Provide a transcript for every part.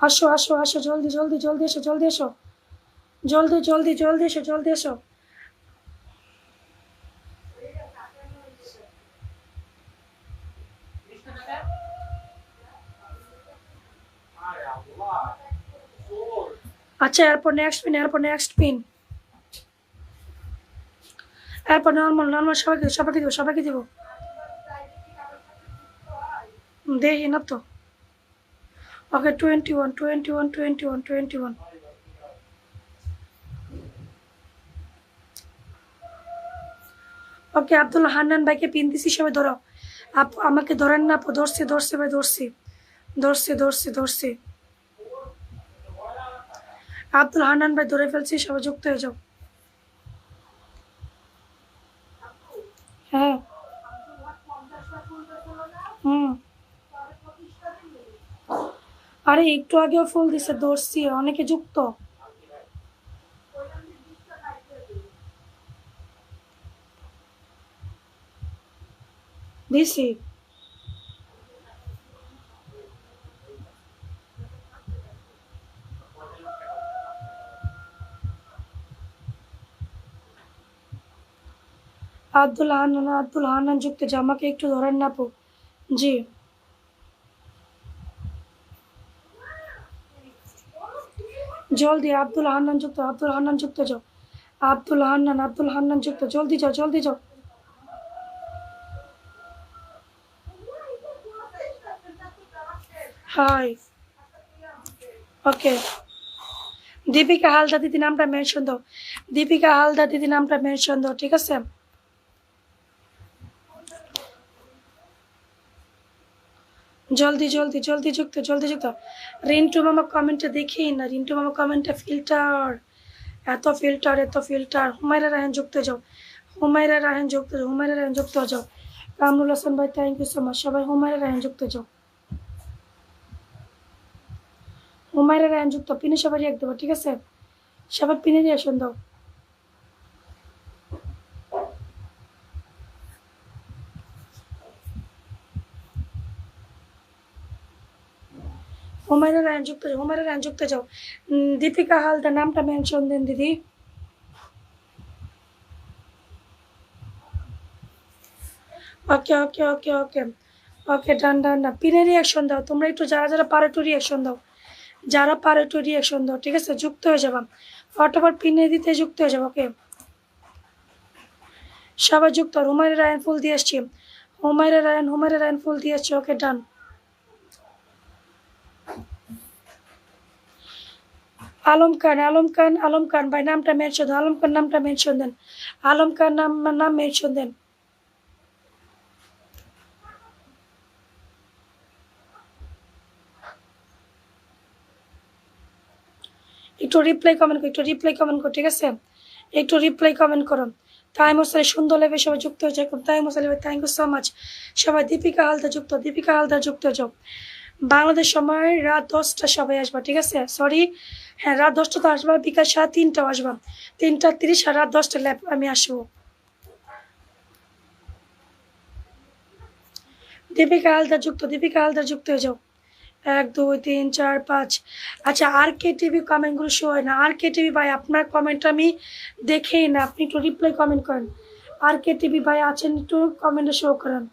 আসো আসো আসো, জলদি জলদি জলদি এসো জলদি এসো। জলদি জলদি জলদি এসো জলদি এসো। আচ্ছা এরপর নেক্সট পিন এরপর নেক্সট পিন এরপর নর্মাল নর্মাল সবাইকে সবাইকে দেবো সবাইকে দেবো। দেখি না তো। Okay twenty one twenty one twenty one twenty one okay Abdul Hannan ভাইকে পিন দিছি, সবাই ধরো। আপ, আমাকে ধরেন না, আপু, ধরছে ধরছে ভাই, ধরছি। ধরছি ধরছি ধরছি। আব্দুল হান্নান ভাই ধরে ফেলছি, সবাই যুক্ত হয়ে যাও। হ্যাঁ। হুম। আরে, একটু আগেও ফুল দিছে, ধরছি, অনেকে যুক্ত। দিছি। আব্দুল হান্নান আব্দুল হান্নান যুক্ত যে আমাকে একটু ধরেন না আপু। জি। জলদি আব্দুল হান্নান যুক্ত, আব্দুল হান্নান যুক্ত যাও। আব্দুল হান্নান আব্দুল হান্নান যুক্ত। জলদি যাও জলদি যাও। হাই। ওকে। দীপিকা হালদা দিদি নামটা মেনশন দাও। দীপিকা হালদা দিদি নামটা মেনশন দাও, ঠিক আছে? জলদি জলদি জলদি যুক্ত জলদি যুক্ত। রিন্টু মামা কমেন্টটা দেখি না। রিন্টু মামা কমেন্টটা ফিল্টার এত ফিল্টার এত ফিল্টার হুমায়রা রায়হান যুক্ত যাও। হুমায়রা রায়হান যুক্ত যাও। হুমায়রা রায়হান যুক্ত যাও। কামরুল হাসান ভাই থ্যাংক ইউ সো মাচ সবাই হুমায়রা রায়হান যুক্ত যাও। হুমায়রা রায়হান যুক্ত। পিনে সবাই রিয়াক দেবো, ঠিক আছে? সবাই পিনে রিয়াকশন দাও। হুমায়রা রায়ন যুক্ত হুমায়রা রায়ন যুক্ত যাও। দীপিকা হালদার, নামটা মেনশন দেন দিদি। ওকে ওকে ওকে ওকে ওকে ডান ডান না পিনে রিয়াকশন দাও, তোমরা একটু যারা যারা পারো একটু রিয়াকশন দাও। যারা পারো একটু রিয়াকশন দাও, ঠিক আছে? যুক্ত হয়ে যাবা। ফটোফট পিনে দিতে যুক্ত হয়ে যাব ওকে সবাই যুক্ত, হুমায়রা রায়ন ফুল দিয়ে আসছি। হুমায়রা রায়ন হুমায়রা রায়ন ফুল দিয়ে আসছি ওকে ডান আলম খান আলম খান আলম খান, ভাই, নামটা মেনশন আলম খান নামটা মেনশন দেন। আলম খান নাম নাম মেনশন দেন। একটু রিপ্লাই কমেন্ট করো, একটু রিপ্লাই কমেন্ট করো, ঠিক আছে? একটু রিপ্লাই কমেন্ট করো। তাই মশাই সুন্দর লেবে সবাই যুক্ত হয়েছে তাই মশাই লেবে থ্যাংক ইউ সো মাচ সবাই দীপিকা হালদার যুক্ত, দীপিকা হালদার যুক্ত যাও বাংলাদেশ সময় রাত দশটা সবাই আসবা, ঠিক আছে? সরি হ্যাঁ রাত দশটা তো আসবা, বিকাল সাড়ে তিনটাও আসবা। তিনটা তিরিশ আর রাত দশটা ল্যাব, আমি আসব। দীপিকা হালদার যুক্ত, দীপিকা হালদার যুক্ত হয়ে যাও। এক, দুই, তিন, চার, পাঁচ। আচ্ছা আর কে টিভি কমেন্টগুলো শো হয় না। আর কে টিভি ভাই, আপনার কমেন্ট আমি দেখেই না। আপনি একটু রিপ্লাই কমেন্ট করেন। আর কে টিভি ভাই আছেন, একটু কমেন্টে শো করেন।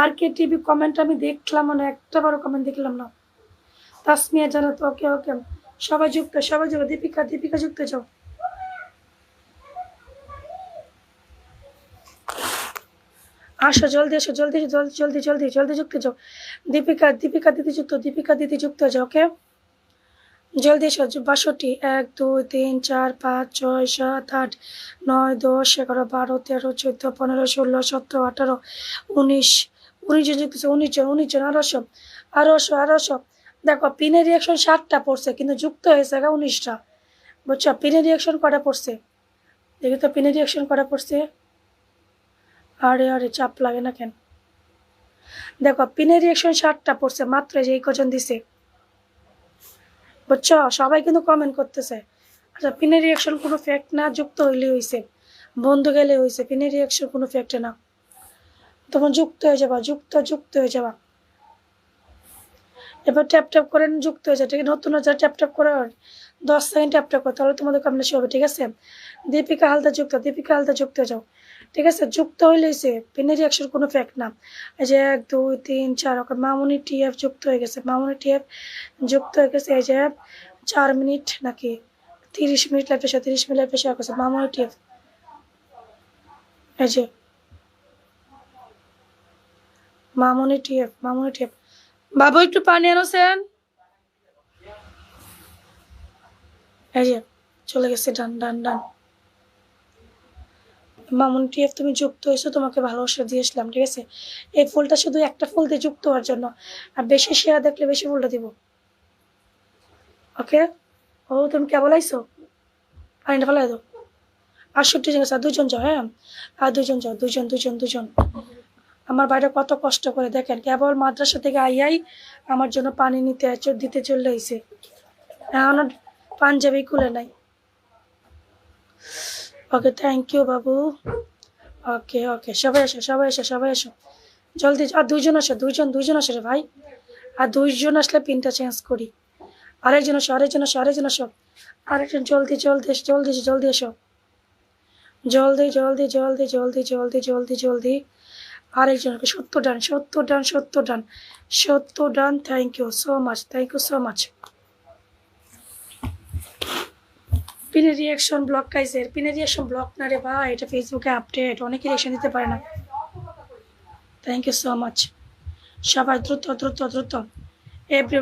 আর কে টিভি কমেন্ট আমি দেখলাম না, একটা বড় কমেন্ট দেখলাম না। তাসমিয়া জানাতো ওকে ওকে। সবাই যুক্ত সবাই যুক্ত, দীপিকা দীপিকা যুক্ত যাও। আসো, জলদি এসো জলদি জলদি জলদি জলদি জলদি যুক্ত যাও। দীপিকা দীপিকা দিদি যুক্ত, দীপিকা দিদি যুক্ত যাও, ওকে। জলদি এসো বাষট্টি, এক, দুই, তিন, চার, পাঁচ, ছয়, সাত, আট, নয়, দশ, এগারো, বারো, তেরো, চোদ্দ, পনেরো, ষোলো, সতেরো, আঠারো, উনিশ উনিশ যুক্ত আছে, উনিশ উনিশ আড়াইশো আড়াইশো আড়াইশো দেখো পিনের রিয়াকশন সাতটা পড়ছে কিন্তু যুক্ত হয়েছে গা উনিশটা। বুঝছ? পিনের রিয়াকশন কটা পড়ছে? দেখি তো পিনের রিয়াকশন কটা পড়ছে? আরে আরে চাপ লাগে না কেন? দেখো পিনের রিয়াকশন ষাটটা পড়ছে মাত্র যে এই কজন দিছে। বুঝছ? সবাই কিন্তু কমেন্ট করতেছে। আচ্ছা পিনের রিয়াকশন কোনো ফ্যাক্ট না? যুক্ত হইলে হয়েছে বন্ধু গেলে হয়েছে পিনের রিয়াকশন কোনো ফ্যাক্ট না। তোমার যুক্ত হয়ে যাবা, যুক্ত যুক্ত হয়ে যাবা। এবার ট্যাপ ট্যাপ করে যুক্ত হয়ে যায় ঠিক আছে, নতুন যারা ট্যাপ ট্যাপ করে দশ সেকেন্ড ট্যাপ ট্যাপ করে তাহলে তোমাদের কমপ্লিট হবে, ঠিক আছে? দীপিকা হালদা যুক্ত, দীপিকা হালদা যুক্ত হয়ে যাও। ঠিক আছে, যুক্ত হইলে সে পিনের রিয়াকশন কোনো ফ্যাক্ট না। এই যে এক, দুই, তিন, চার, ওকে, মামুনি টিএফ যুক্ত হয়ে গেছে, মামুনি টিএফ যুক্ত হয়ে গেছে, এই যে চার মিনিট নাকি তিরিশ মিনিট পেশা তিরিশ মিনিট লাইফ পেশা গেছে, মামুনি টিএফ এই যে মামুনি টিএফ মামুনি টিএফ। বাবু, একটু পানি আনো সেন এই যে, চলে গেছে, ডান ডান ডান। মামুন টিএফ, তুমি যুক্ত হয়েছো, তোমাকে ভালোবাসা দিয়ে দিয়েছিলাম, ঠিক আছে? এই ফুলটা শুধু একটা ফুল দিয়ে যুক্ত হওয়ার জন্য। আর বেশি শেয়ার দেখলে বেশি ফুলটা দিব। ওকে? ও, তুমি কেবল আইসো পানিটা ফেলাই দাও। আটষট্টি জন দুজন যাও হ্যাঁ? আর দুজন যাও দুজন দুজন দুজন আমার বাইরে কত কষ্ট করে দেখেন, কেবল মাদ্রাসা থেকে আইয়াই আমার জন্য পানি নিতে দিতে চলে আইছে। এখনও পাঞ্জাবি খুলে নাই। ওকে থ্যাংক ইউ বাবু। ওকে ওকে, সবাই এসো সবাই এসো সবাই এসো জলদি, আর দুইজন আসো, দুইজন দুইজন আসো ভাই। আর দুইজন আসলে পিনটা চেঞ্জ করি। আরেকজন আসো আরেকজন আসো আরেকজন আসো। আরেকজন, জলদি জলদি জলদি জলদি এসো জলদি জলদি জলদি জলদি জলদি জলদি জলদি। আরেকজনকে সত্তর ডান সত্তর ডান সত্তর ডান। সত্তর done thank you so much thank you so much পিনের রিয়াকশন ব্লক কাইজের পিনের রিয়াকশন ব্লক না রে ভাই, এটা ফেসবুকে আপডেট অনেকে রিয়াকশন দিতে পারে না। থ্যাংক ইউ সো মাচ সবাই দ্রুত দ্রুত দ্রুত। এভরি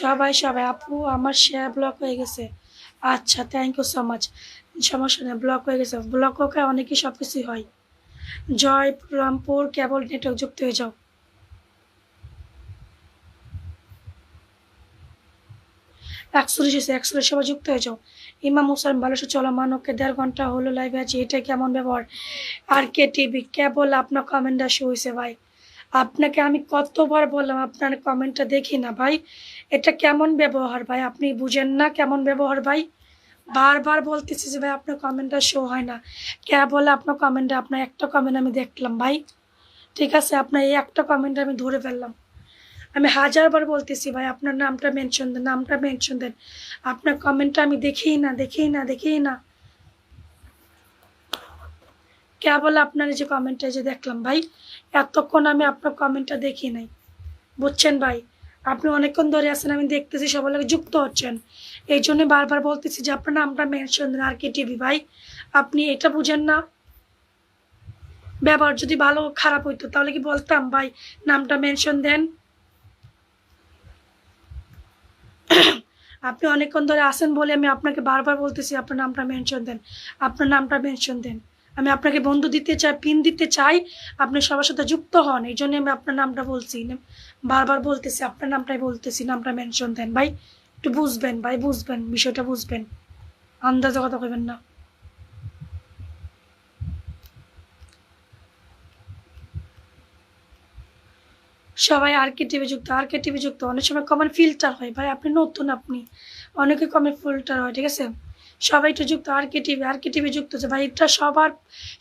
সবাই সবাই, আপু, আমার শেয়ার ব্লক হয়ে গেছে। আচ্ছা থ্যাংক ইউ সো মাচ সমস্যা নেই ব্লক হয়ে গেছে। ব্লক হোক অনেকই সব কিছুই হয়। জয়রামপুর কেবল নেটওয়ার্ক যুক্ত হয়ে যাও। একচল্লিশ সবাই যুক্ত হয়ে যাও। ইমাম হুসাইন ভালোসে চলো, মানবকে দেড় ঘণ্টা হলো লাইভে আছে এটা কেমন ব্যবহার? আর কে টিভি কেবল আপনার কমেন্টটা শো হয়েছে ভাই। আপনাকে আমি কতবার বললাম, আপনার কমেন্টটা দেখি না ভাই। এটা কেমন ব্যবহার ভাই? আপনি বুঝেন না কেমন ব্যবহার ভাই? বারবার বলতেছি যে, ভাই, আপনার কমেন্টটা শো হয় না। কে বলে আপনার কমেন্টে আপনার একটা কমেন্ট আমি দেখলাম, ভাই, ঠিক আছে, আপনার এই একটা কমেন্ট আমি ধরে ফেললাম। আমি হাজারবার বলতেছি, ভাই, আপনার নামটা মেনশন দেন, নামটা মেনশন দেন। আপনার কমেন্টটা আমি দেখেই না দেখেই না দেখেই না। কেবল আপনার এই যে কমেন্টটা যে দেখলাম, ভাই, এতক্ষণ আমি আপনার কমেন্টটা দেখি নাই। বুঝছেন, ভাই? আপনি অনেকক্ষণ ধরে আছেন, আমি দেখতেছি সবার লোক যুক্ত হচ্ছেন। এই জন্য বারবার বলতেছি যে আপনার নামটা মেনশন দেন আর কে টিভি ভাই। আপনি এটা বুঝেন না। ব্যবহার যদি ভালো খারাপ হইতো, তাহলে কি বলতাম ভাই? নামটা মেনশন দেন। আপনি অনেকক্ষণ ধরে আসেন বলে আমি আপনাকে বারবার বলতেছি, আপনার নামটা মেনশন দেন। আপনার নামটা মেনশন দেন। আমি আপনাকে বন্ধু দিতে চাই, পিন দিতে চাই, আপনি সবার সাথে যুক্ত হন। এই জন্য আমি আপনার নামটা বলছি। বারবার বলতেছি, আপনার নামটাই বলতেছি, নামটা মেনশন দেন। ভাই, একটু বুঝবেন, ভাই, বুঝবেন, বিষয়টা বুঝবেন। আন্দাজে কথা কইবেন না। সবাই আর কে টিভি যুক্ত, আর কে টিভি যুক্ত? অনেক সময় কমেন্ট ফিল্টার হয়। ভাই, আপনি নতুন আপনি। অনেকে কমেন্ট ফিল্টার হয়, ঠিক আছে? সবাই একটু যুক্ত, আর কে টিভি, আর কে টিভি যুক্ত হচ্ছে। ভাই, এটা সবার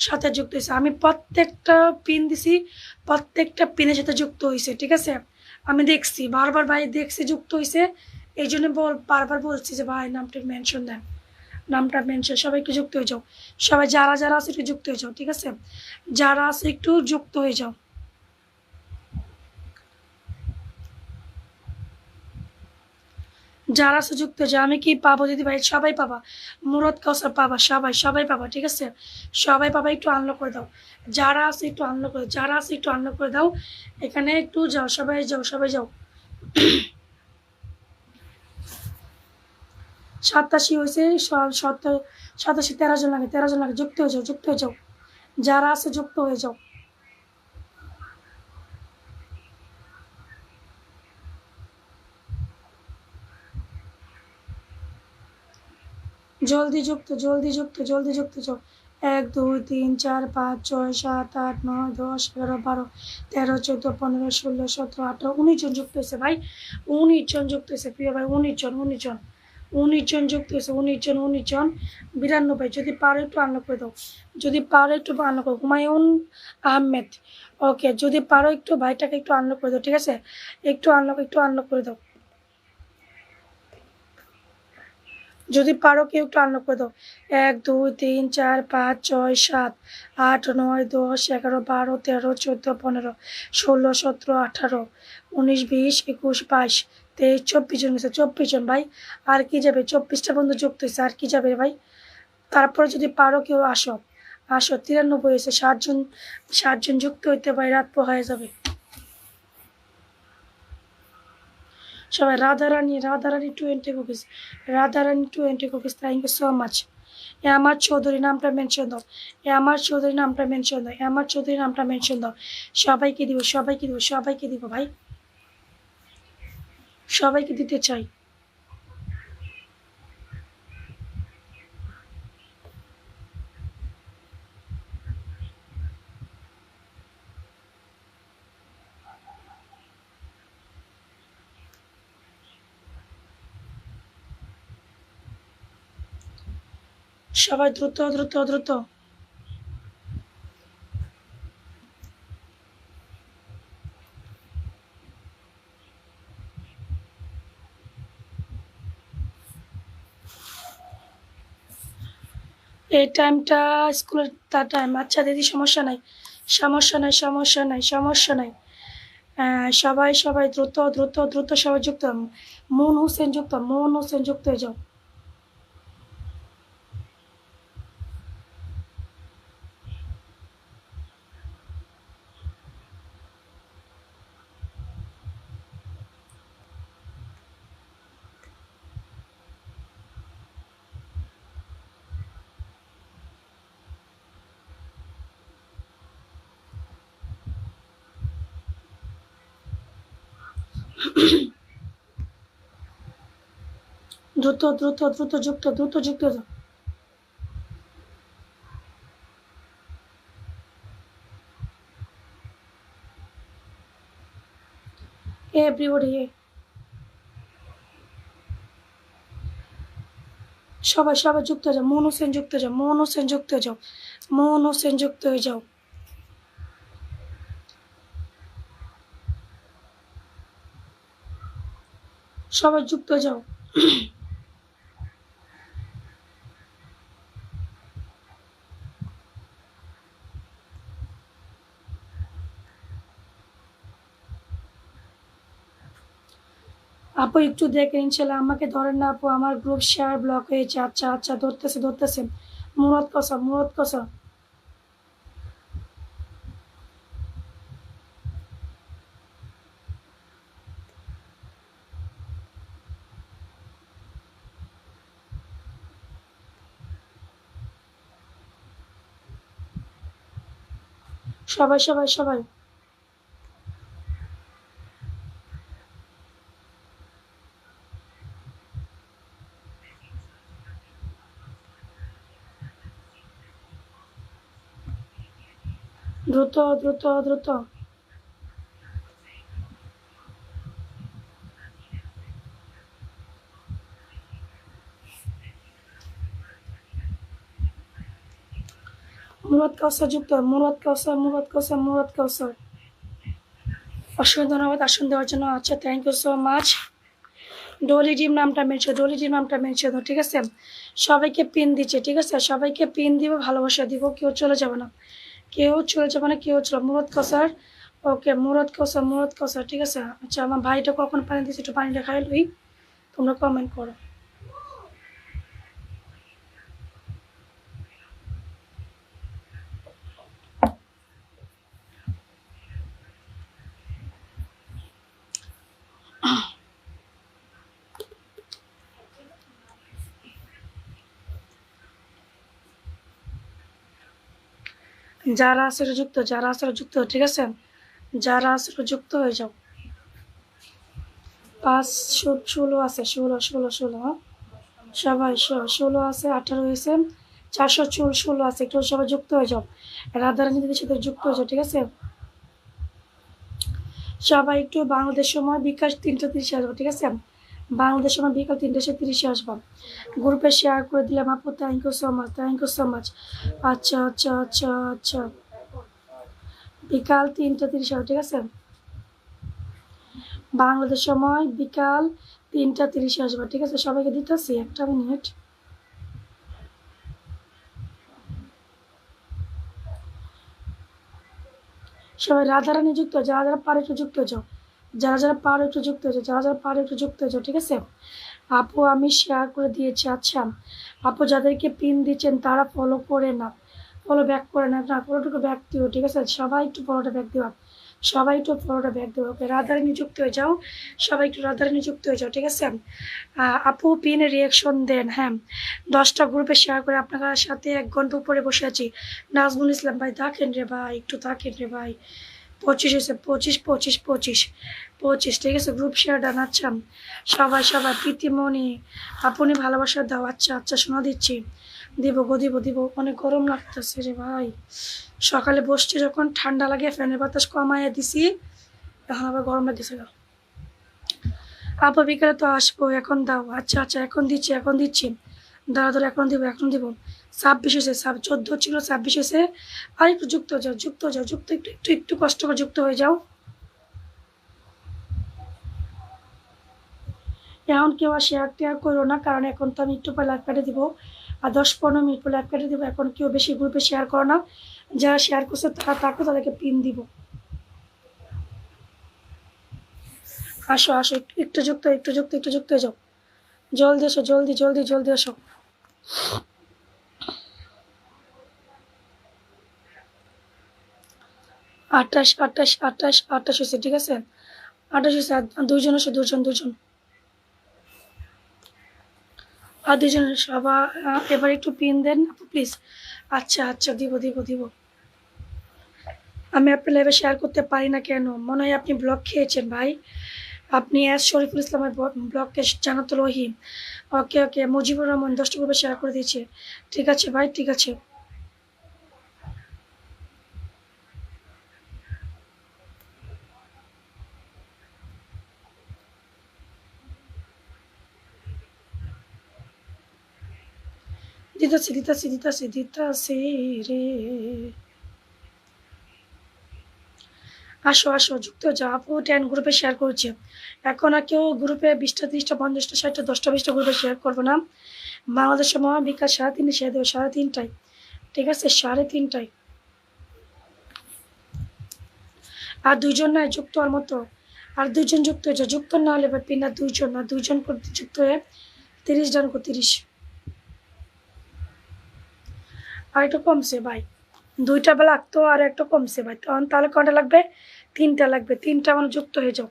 সাথে যুক্ত হয়েছে। আমি প্রত্যেকটা পিন দিছি, প্রত্যেকটা পিনের সাথে যুক্ত হয়েছে ঠিক আছে? আমি দেখছি, বারবার ভাই দেখছি যুক্ত হয়েছে এই জন্য বল, বারবার বলছি যে ভাই, নামটা মেনশন দেন। নামটা মেনশন সবাই একটু যুক্ত হয়ে যাও। সবাই যারা যারা আছে একটু যুক্ত হয়ে যাও, ঠিক আছে? যারা আছে একটু যুক্ত হয়ে যাও। যারা সুযুক্ত যে আমি কি পাবো দিদি ভাই? সবাই পাবা। মুরদ কাউসার পাবা, সবাই সবাই পাবা, ঠিক আছে? সবাই পাবা, একটু আনলক করে দাও। যারা আছে একটু আনলক করে যারা আছে একটু আনলক করে দাও। এখানে একটু যাও, সবাই যাও সবাই যাও। সাতাশি হয়েছে সাতাশি, তেরো জন লাগে, তেরো জন লাগে। যুক্ত হয়ে যাও, যুক্ত হয়ে যাও। যারা আছে যুক্ত হয়ে যাও। জলদি যুক্ত জলদি যুক্ত জলদি যুক্ত যাও এক, দুই, তিন, চার, পাঁচ, ছয়, সাত, আট, নয়, দশ, এগারো, বারো, তেরো, চোদ্দ, পনেরো, ষোলো, সতেরো, আঠারো, উনিশ জন যুক্ত হয়েছে ভাই। উনিশ জন যুক্ত হয়েছে, প্রিয় ভাই, উনিশ জন উনিশ জন। উনিশ জন যুক্ত হয়েছে, উনিশ জন উনিশ জন। বিরানব্বই যদি পারো একটু আনলক করে দাও। যদি পারো একটু আনলক করো। হুমায়ুন আহমেদ। ওকে যদি পারো একটু ভাইটাকে একটু আনলক করে দাও, ঠিক আছে? একটু আনলক একটু আনলক করে দাও। যদি পারো কেউ একটু আনলক করে দাও। এক, দুই, তিন, চার, পাঁচ, ছয়, সাত, আট, নয়, দশ, এগারো, বারো, তেরো, চোদ্দ, পনেরো, ষোলো, সতেরো, আঠারো, উনিশ, বিশ, একুশ, বাইশ, তেইশ, চব্বিশ জন গেছে। চব্বিশ জন ভাই। আর কি যাবে? চব্বিশটা বন্ধু যুক্ত হয়েছে আর কি যাবে ভাই? তারপরে যদি পারো কেউ আসো। আসো। তিরানব্বই হয়েছে। ষাটজন ষাটজন যুক্ত হইতে ভাই রাত হয়ে যাবে। সবাই Radharani Radharani Radha cookies Radharani twenty cookies thank you so much এ আমার চৌধুরী নামটা মেনশন দাও। এ আমার চৌধুরী নামটা মেনশন দাও। আমার চৌধুরী নামটা মেনশন দাও। সবাইকে দিব সবাইকে দিব সবাইকে দিব ভাই। সবাইকে দিতে চাই। সবাই দ্রুত দ্রুত দ্রুত। এই টাইমটা স্কুলের তার টাইম। আচ্ছা দিদি, সমস্যা নাই। সমস্যা নাই সমস্যা নাই সমস্যা নাই। সবাই সবাই দ্রুত দ্রুত দ্রুত সবাই যুক্ত। মুন হোসেন যুক্ত, মুন হোসেন যুক্ত হয়ে যাও। দ্রুত দ্রুত দ্রুত যুক্ত দ্রুত যুক্ত সবাই সবাই যুক্ত যাও, মন হোসেন যুক্ত যাও, মন হোসেন যুক্ত হয়ে যাও, মন হোসেন যুক্ত হয়ে যাও। সবাই যুক্ত যাও। আপু, একটু দেখেন ইনশাল্লাহ আমাকে ধরেন না আপু, আমার গ্রুপ শেয়ার ব্লক হয়েছে। আচ্ছা আচ্ছা ধরতেছে ধরতেছে। মুরত কসা মুরত কসা সবাই সবাই সবাই। দ্রুত দ্রুত দ্রুত মুরাদ কাউসার যুক্ত মুরাদ কাউসার মুরাদ কাউসার মুরাদ কাউসার। অসংখ্য ধন্যবাদ আসন দেওয়ার জন্য। আচ্ছা thank you so much Dolly team নামটা মেনশন, ডলি ডিম নামটা মেনশন ঠিক আছে? সবাইকে পিন দিচ্ছে, ঠিক আছে? সবাইকে পিন দিব, ভালোবাসা দিব, কেউ চলে যাবে না। কেউ চলে যাবে না, কেউ চলে মুরাদ কাউসার ওকে মুরাদ কাউসার মুরাদ কাউসার, ঠিক আছে? আচ্ছা আমার ভাইটা কখন পানি দিচ্ছে একটু পানিটা খাই লই। তোমরা কমেন্ট করো। যারা আছে যুক্ত যারা আছে যুক্ত ঠিক আছে? যারা আছে যুক্ত হয়ে যাও। পাঁচ ষোলো আছে, ষোলো ষোলো ষোলো হ্যাঁ? সবাই ষোলো আছে, আঠারো হয়েছে। চারশো চুল, ষোলো আছে, একটু সবাই যুক্ত হয়ে যাও। রাধারানী দিদির সাথে যুক্ত হয়ে যাও, ঠিক আছে? সবাই একটু বাংলাদেশ সময় বিকাশ তিনটা তিরিশ আসব, ঠিক আছে? বাংলাদেশ সময় বিকাল তিনটে তিরিশে আসব। গ্রুপে শেয়ার করে দিলাম আপু thank you so much thank you so much আচ্ছা আচ্ছা আচ্ছা আচ্ছা। বিকাল তিনটে তিরিশে হবে ঠিক আছে? বাংলাদেশ সময় বিকাল তিনটা তিরিশে আসবে ঠিক আছে? সবাইকে দিতেছি একটা মিনিট। সবাই রাধারানী যুক্ত হও, যারা যারা পারো যুক্ত যাও। যারা যারা পারো একটু যুক্ত হয়েছে, যারা যারা পারো একটু যুক্ত হয়েছে, ঠিক আছে? আপু, আমি শেয়ার করে দিয়েছি আচ্ছা? আপু, যাদেরকে পিন দিচ্ছেন, তারা ফলো করে না। ফলো ব্যাক করে না না ফলোটুকু ব্যাক দিও, ঠিক আছে? সবাই একটু ফলোটা ব্যাক দিও। সবাই একটু ফলোটা ব্যাক দেবো ওকে রাধারানী যুক্ত হয়ে যাও। সবাই একটু রাধারানী যুক্ত হয়ে যাও, ঠিক আছে? আপু পিনে রিয়াকশন দেন হ্যাঁ। দশটা গ্রুপে শেয়ার করে আপনার সাথে এক ঘণ্টা উপরে বসে আছি। নাজমুল ইসলাম ভাই, থাকেন রে ভাই, একটু থাকেন রে ভাই। পঁচিশ এসে পঁচিশ পঁচিশ পঁচিশ। পঁচিশ, ঠিক আছে? গ্রুপ শেয়ার ডান সবাই সবাই, প্রীতিমণি, আপনি ভালোবাসা দাও। আচ্ছা আচ্ছা শোনা দিচ্ছি। দিব গো, দিব দিব। অনেক গরম লাগতেছে রে ভাই। সকালে বসছে যখন, ঠান্ডা লাগে ফ্যানের বাতাস কমাইয়া দিছি। এখন আবার গরম লাগতেছে গো। আপু, বিকেলে তো আসব। এখন দাও। আচ্ছা আচ্ছা এখন দিচ্ছি এখন দিচ্ছি। দাঁড়া ধরে এখন দিব এখন দিব। ছাব্বিশ হয়েছে চোদ্দ ছিল, ছাব্বিশ আর একটু যুক্ত যাও যুক্ত যাও, যুক্ত, একটু একটু একটু কষ্ট করে যুক্ত হয়ে যাও। এখন কেউ আর শেয়ার টেয়ার করো না, কারণ এখন তো আমি একটু পরে লাইভ কাটে দিব। আর দশ পনেরো মিনিট পরে লাইভ কাটে দিব, এখন কেউ বেশি গ্রুপে শেয়ার করো না। যারা শেয়ার করছে তারা তাকে তাদেরকে পিন দিব। আসো আসো, একটু একটু যুক্ত একটু যুক্ত একটু যুক্ত হয়ে যাও। জলদি এসো, জলদি জলদি জলদি এসো। আঠাশ আঠাশ আঠাশ আঠাশ হয়েছে ঠিক আছে? আঠাশ হয়েছে দুইজন আছে দুজন দুজন আর দুজন সবাই এবার একটু পিন দেন প্লিজ আচ্ছা আচ্ছা দিব দিব দিব। আমি আপনার লাইভে শেয়ার করতে পারি না কেন? মনে হয় আপনি ব্লক খেয়েছেন, ভাই। আপনি এস শরীফুল ইসলামের ব্লগকে জানাতো রহিম ওকে ওকে মুজিবুর রহমান দশটা গ্রুপে শেয়ার করে দিয়েছে। ঠিক আছে, ভাই, ঠিক আছে। আসো আসো, যুক্ত যাও। আপু টেন গ্রুপে শেয়ার করছে। এখন আর কেউ গ্রুপে বিশটা, ত্রিশটা, পঞ্চাশটা, ষাটটা, দশটা, বিশটা গ্রুপে শেয়ার করব না। বাংলাদেশ সময় বিকাল সাড়ে তিনটে শেয়ার দেবো সাড়ে তিনটায়। ঠিক আছে? সাড়ে তিনটায়। আর দুইজন নয়, যুক্ত হওয়ার মতো। আর দুইজন যুক্ত হয়েছে। যুক্ত না হলে এবার পিন দুইজন না দুইজন যুক্ত হয়ে তিরিশ ডান করে তিরিশ। আর একটু কমছে ভাই। দুইটা বেলা লাগতো আর একটু কমছে ভাই। তখন তাহলে কটা লাগবে? তিনটা লাগবে। তিনটা মানে যুক্ত হয়ে যাও।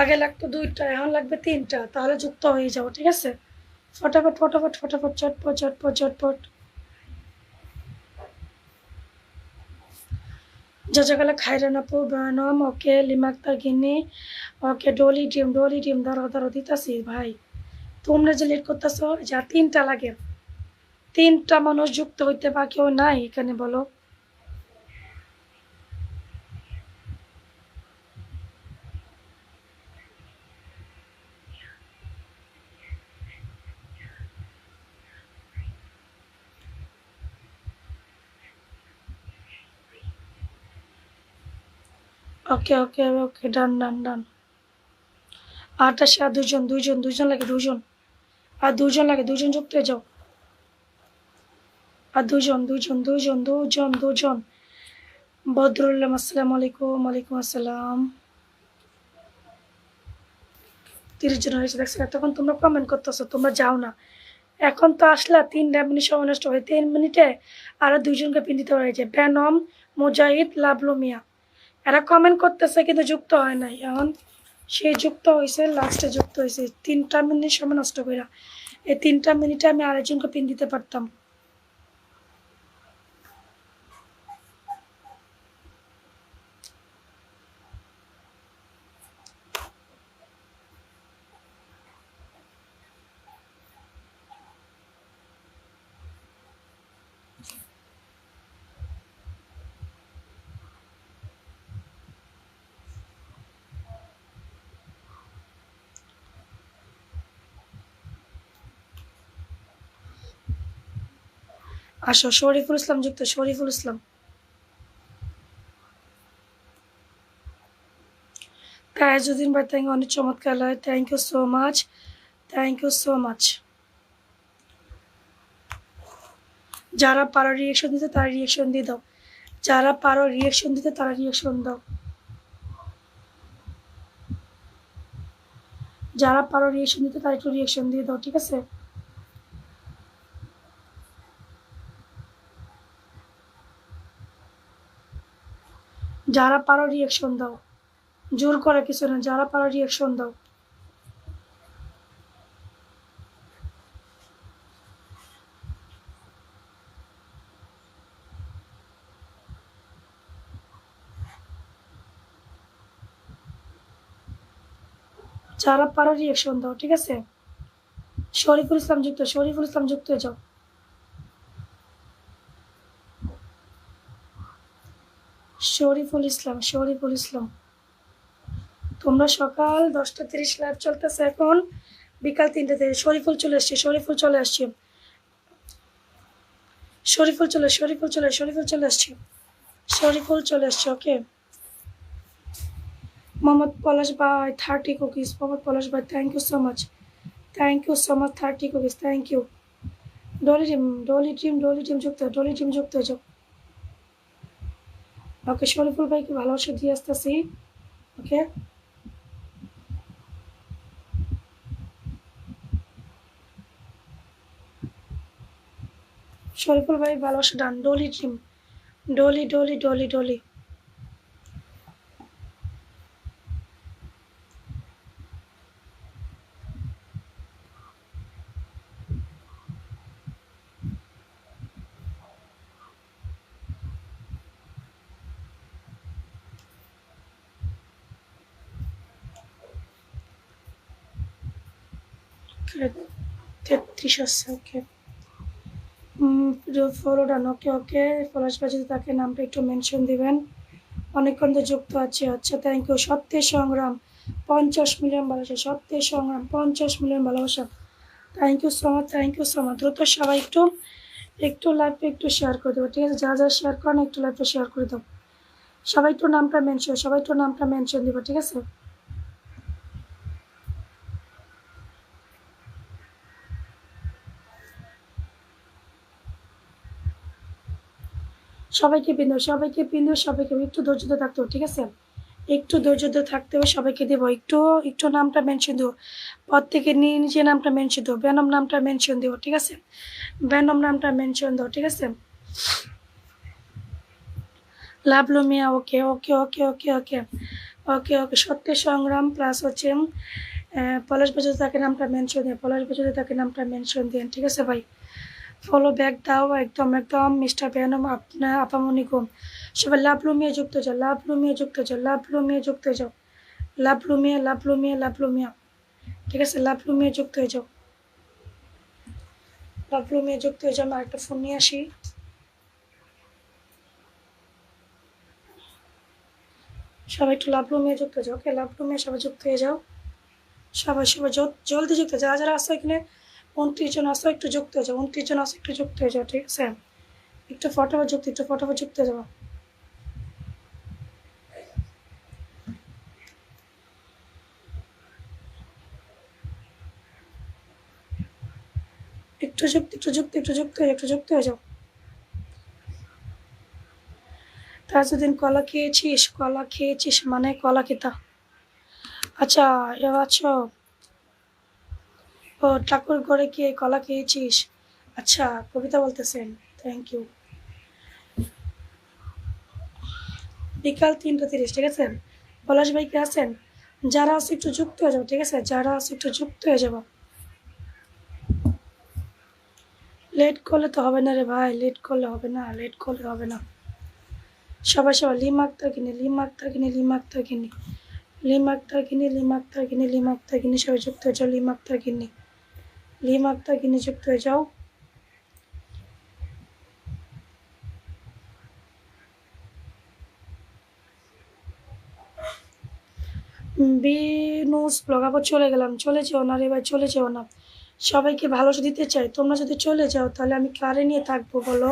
আগে লাগতো দুইটা, এখন লাগবে তিনটা। তাহলে যুক্ত হয়ে যাও, ঠিক আছে? ফটাফট ফটাফট ফটাফট, চটপট চটপট চটপট। জাজাকালা খাইরান আপু বানম ওকে লিমাক্তার গিনি ওকে ডলি ডিম ডলি ডিম দাঁড়াও দাঁড়াও দিতাছি ভাই। তোমরা যে লেট করতেছো, যা তিনটা লাগে। তিনটা মানুষ যুক্ত হইতে বা কেউ নাই এখানে, বলো। ওকে ওকে ওকে, ডান ডান ডান। আটাশে আর দুজন দুজন দুজন লাগে, দুজন। আর দুজন লাগে, দুজন যুক্ত হয়ে যাও। আর দুজন দুজন দুজন দুজন। দুজন বদরুল্লাহ, আসসালামু আলাইকুম, ওয়ালাইকুম আসসালাম। তিরিশ জন হয়েছে দেখছ তখন তোমরা কমেন্ট করতেছো, তোমরা যাও না। এখন তো আসলা তিনটা মিনিট সময় নষ্ট হয়, তিন মিনিটে আরও দুইজনকে পিন হয়েছে বেনম, মুজাহিদ লাভলু মিয়া। এরা কমেন্ট করতেছে, কিন্তু যুক্ত হয় নাই। এখন সে যুক্ত হয়েছে লাস্টে যুক্ত হয়েছে তিনটা মিনিট সময় নষ্ট কইরা, এই তিনটা মিনিটে আমি আরেকজনকে পিন দিতে পারতাম। আসো শরীফুল ইসলাম যুক্ত, শরীফুল ইসলাম। তাইজুদ্দিন ভাই থ্যাংক অনেক চমৎকার লাগে thank you so much thank you so much যারা পারো রিয়েকশন দিতে, তারা রিয়েকশন দিয়ে দাও। যারা পারো রিয়েকশন দিতে, তারা রিয়েকশন দাও। যারা পারো রিয়েকশন দিতে, তারা একটু রিয়েকশন দিয়ে দাও, ঠিক আছে? যারা পারো রিয়েকশন দাও। জোর করা কিছু না, যারা পারো রিয়েকশন দাও। যারা পারো রিয়েকশন দাও, ঠিক আছে? শরীফুল ইসলাম যুক্ত, শরীফুল ইসলাম যুক্ত হয়ে যাও। শরীফুল ইসলাম শরীফুল ইসলাম। তোমরা সকাল দশটা তিরিশ লাইভ চলতেছে এখন, বিকাল তিনটে থেকে শরীফুল চলে আসছে, শরীফুল চলে আসছে। শরীফুল চলে শরীফুল চলে শরীফুল চলে আসছে। শরীফুল চলে আসছে ওকে মোহাম্মদ পলাশ ভাই থার্টি কুকিজ মোহাম্মদ পলাশ ভাই thank you so much thank you so much thirty cookies thank you Dolly team Dolly team Dolly team যুক্ত ডলি টিম যুক্ত যাও ওকে শরীফুল ভাইকে ভালোবাসা দিয়ে আসতেছি ওকে শরীফুল ভাই ভালোবাসা ডান ডলি ডিম ডলি ডলি ডলি ডলি তেত্রিশ আছে, ওকে। ফলো ডান ওকে ওকে পলাশ বাজিতে তাকে নামটা একটু মেনশন দিবেন। অনেকক্ষণ তো যুক্ত আছে আচ্ছা থ্যাংক ইউ সত্যের সংগ্রাম, পঞ্চাশ মিলিয়ন ভালোবাসা সত্যের সংগ্রাম, পঞ্চাশ মিলিয়ন ভালোবাসা। Thank you so much thank you so much দ্রুত সবাই একটু একটু লাইভে একটু শেয়ার করে দেবো, ঠিক আছে? যা যা শেয়ার করেন, একটু লাইভে শেয়ার করে দেবো সবাই একটু নামটা মেনশন সবাই একটু নামটা মেনশন দেবো, ঠিক আছে? সবাইকে বিন্দু সবাইকে বিন্দু সবাইকে একটু ধৈর্য ধরে থাকতে হবে, ঠিক আছে? একটু ধৈর্য ধরে থাকতে হবে, সবাইকে দেবো। একটু একটু নামটা মেনশন দেবো। পর থেকে নিয়ে নিজে নামটা মেনশন দেবো ব্যানম নামটা মেনশন দেবো, ঠিক আছে? ব্যানম নামটা মেনশন দেবো, ঠিক আছে? লাভলু মিয়া ওকে ওকে ওকে ওকে ওকে ওকে ওকে সত্যের সংগ্রাম প্লাস হচ্ছে পলাশ বাজার তাকে নামটা মেনশন দিয়ে পলাশ বাজারে তাকে নামটা মেনশন দিন, ঠিক আছে ভাই? ফলো ব্যাক দাও, একদম একদম মিস্টার বেয়ানম আপনার আপামনি গুম সবাই লাভ লুমিয়ে যুক্ত যাও, লাভ লুমিয়ে যুক্ত যাও, লাভ লুমিয়ে যুক্ত যাও। লাভ লুমিয়ে লাভ লুমিয়ে, লাভ লুমিয়া। ঠিক আছে, লাভ লুমিয়ে যুক্ত হয়ে যাও। লাভ লুমিয়ে যুক্ত হয়ে যাও, আমি আরেকটা ফোন নিয়ে আসি। সবাই একটু লাভ লুমিয়ে যুক্ত হয়ে যাও ওকে লাভ লুমিয়ে সবাই যুক্ত হয়ে যাও। সবাই সবাই জলদি যুক্ত যারা যারা আসো এখানে উনত্রিশ জন আসো একটু যুক্ত হয়ে যাও। উনত্রিশ জন আসো একটু যুক্ত হয়ে যাও, ঠিক আছে? একটু ফটোফট যুক্ত, একটু ফটোফট যুক্ত হয়ে যাব একটু যুক্ত একটু যুক্ত একটু যুক্ত হয়ে একটু যুক্ত হয়ে যাও। তাজুদ্দিন কলা খেয়েছিস? কলা খেয়েছিস মানে কলা খেতা। আচ্ছা এবার আছো। ও ঠাকুর ঘরে গিয়ে কলা খেয়েছিস? আচ্ছা কবিতা বলতেছেন। থ্যাংক ইউ বিকাল তিনটা তিরিশ, ঠিক আছে? পলাশ ভাই কে আছেন? যারা আছে একটু যুক্ত হয়ে যাব, ঠিক আছে? যারা আছে একটু যুক্ত হয়ে যাব। লেট করলে তো হবে না রে ভাই লেট করলে হবে না লেট করলে হবে না। সবাই সবাই, লিম আক্তার কিনে, লিম আক্তার কিনে, লিম আক্তার কিনে। লিম আক্তার কিনে, লিম আক্তার কিনে, লিম আক্তার কিনে, সবাই যুক্ত হয়ে যাও, লিম আক্তার কিনে। লিম আক্তার কিনে যুক্ত হয়ে যাও বিনুস ব্লগ আবার চলে গেলাম, চলে যেও না রে ভাই, চলে যেও না। সবাইকে ভালোবাসা দিতে চাই, তোমরা যদি চলে যাও, তাহলে আমি কারে নিয়ে থাকব বলো?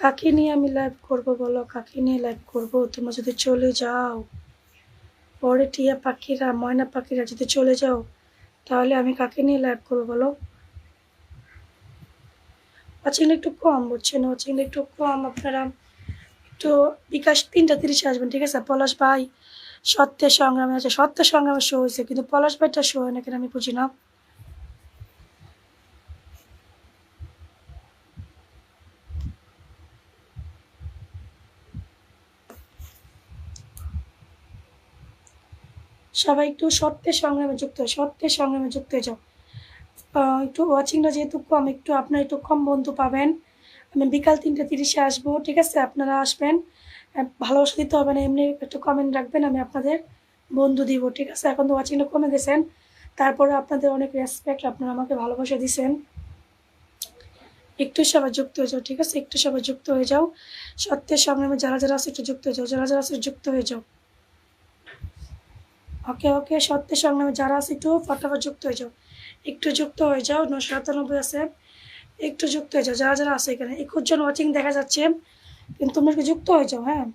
কাকে নিয়ে আমি লাইভ করব বলো? কাকে নিয়ে লাইভ করব? তোমরা যদি চলে যাও। পরে টিয়া পাখিরা, ময়না পাখিরা যদি চলে যাও তাহলে আমি কাকে নিয়ে লাইভ করব বলো? ওয়াচিংটা একটু কম বুঝছেন ওয়াচিংটা একটু কম, আপনারা একটু বিকাশ তিনটা তিরিশে আসবেন, ঠিক আছে? পলাশ ভাই, সত্যের সংগ্রামে আছে, সত্যের সংগ্রামে শো হয়েছে, কিন্তু পলাশ ভাইটা শো হয় না কেন আমি বুঝি না। সবাই একটু সত্যের সংগ্রামে যুক্ত হয়, সত্যের সংগ্রামে যুক্ত হয়ে যাও। একটু ওয়াচিংটা যেহেতু কম, একটু আপনার একটু কম বন্ধু পাবেন। আমি বিকাল তিনটে তিরিশে আসব, ঠিক আছে? আপনারা আসবেন। ভালোবাসা দিতে হবে না, এমনি একটু কমেন্ট রাখবেন, আমি আপনাদের বন্ধু দিব, ঠিক আছে? এখন তো ওয়াচিংটা কমে গেছেন। তারপরে আপনাদের অনেক রেসপেক্ট আপনারা আমাকে ভালোবাসা দিছেন। একটু সবাই যুক্ত হয়ে যাও, ঠিক আছে? একটু সবাই যুক্ত হয়ে যাও। সত্যের সংগ্রামে যারা যারা আছে, একটু যুক্ত হয়ে যাও, যারা যারা আছে যুক্ত হয়ে যাও। ওকে ওকে সত্যের সংগ্রামে যারা আছে, একটু ফটাফট যুক্ত হয়ে যাও। একটু যুক্ত হয়ে যাও, নশো সাতানব্বই আছে। একটু যুক্ত হয়ে যাও, যারা যারা আছে এখানে। একুশ জন ওয়াচিং দেখা যাচ্ছে, কিন্তু তোমরা একটু যুক্ত হয়ে যাও হ্যাঁ?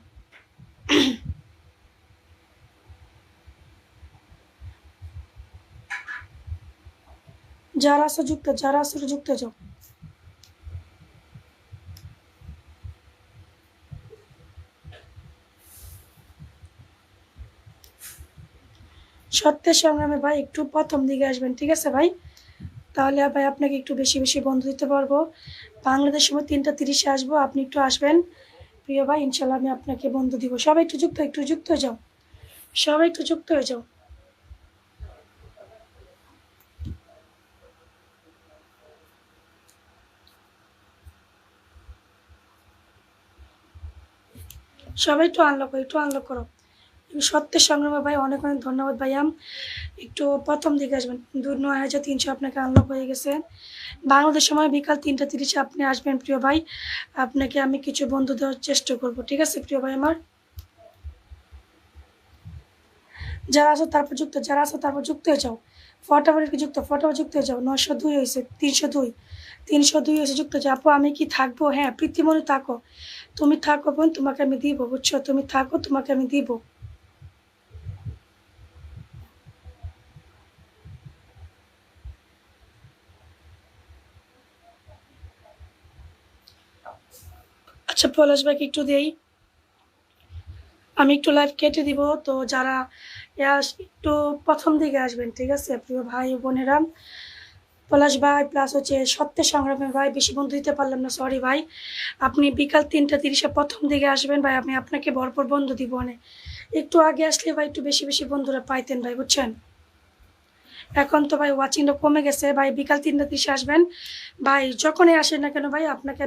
যারা আছে যুক্ত, যারা আছে যুক্ত যাও। সত্যের সংগ্রামে ভাই একটু প্রথম দিকে আসবেন, ঠিক আছে ভাই? তাহলে ভাই আপনাকে একটু বেশি বেশি বন্ধু দিতে পারব। বাংলাদেশ সময় তিনটা তিরিশে আসব, আপনি একটু আসবেন। প্রিয় ভাই ইনশাল্লাহ আমি আপনাকে বন্ধু দিব। সবাই একটু যুক্ত একটু যুক্ত হয়ে যাও। সবাই একটু যুক্ত হয়ে যাও। সবাই একটু আনলক একটু আনলক করো। সত্যের সংগ্রামে ভাই অনেক অনেক ধন্যবাদ ভাইয়াম একটু প্রথম দিকে আসবেন। দু নয়, হাজার তিনশো আপনাকে আনলক হয়ে গেছে। বাংলাদেশ সময় বিকাল তিনটা তিরিশে আপনি আসবেন প্রিয় ভাই। আপনাকে আমি কিছু বন্ধু দেওয়ার চেষ্টা করব, ঠিক আছে প্রিয় ভাই আমার? যারা আছো তারপর যুক্ত, যারা আছো তারপর যুক্ত হয়ে যাও। ফটাফট যুক্ত? ফটাফট যুক্ত হয়ে যাও। নশো দুই হয়েছে, তিনশো দুই। তিনশো দুই হয়েছে, যুক্ত হয়ে যাও। আপু, আমি কি থাকব? হ্যাঁ প্রীতিমণি থাকো। তুমি থাকো বোন, তোমাকে আমি দিব, বুঝছ? তুমি থাকো, তোমাকে আমি দিব। আচ্ছা পলাশ ভাইকে একটু দেই। আমি একটু লাইভ কেটে দিব, তো যারা একটু প্রথম দিকে আসবেন, ঠিক আছে? প্রিয় ভাই বোনেরা। পলাশ ভাই প্লাস হচ্ছে সত্যের সংগ্রামে ভাই, বেশি বন্ধু দিতে পারলাম না সরি ভাই। আপনি বিকাল তিনটা তিরিশে প্রথম দিকে আসবেন, ভাই, আমি আপনাকে ভরপুর বন্ধু দিব অনেক একটু আগে আসলে ভাই, একটু বেশি বেশি বন্ধুরা পাইতেন ভাই, বুঝছেন? এখন তো ভাই ওয়াচিংটা কমে গেছে, ভাই, বিকাল তিনটা তিরিশে আসবেন। ভাই, যখনই আসেন না কেন ভাই, আপনাকে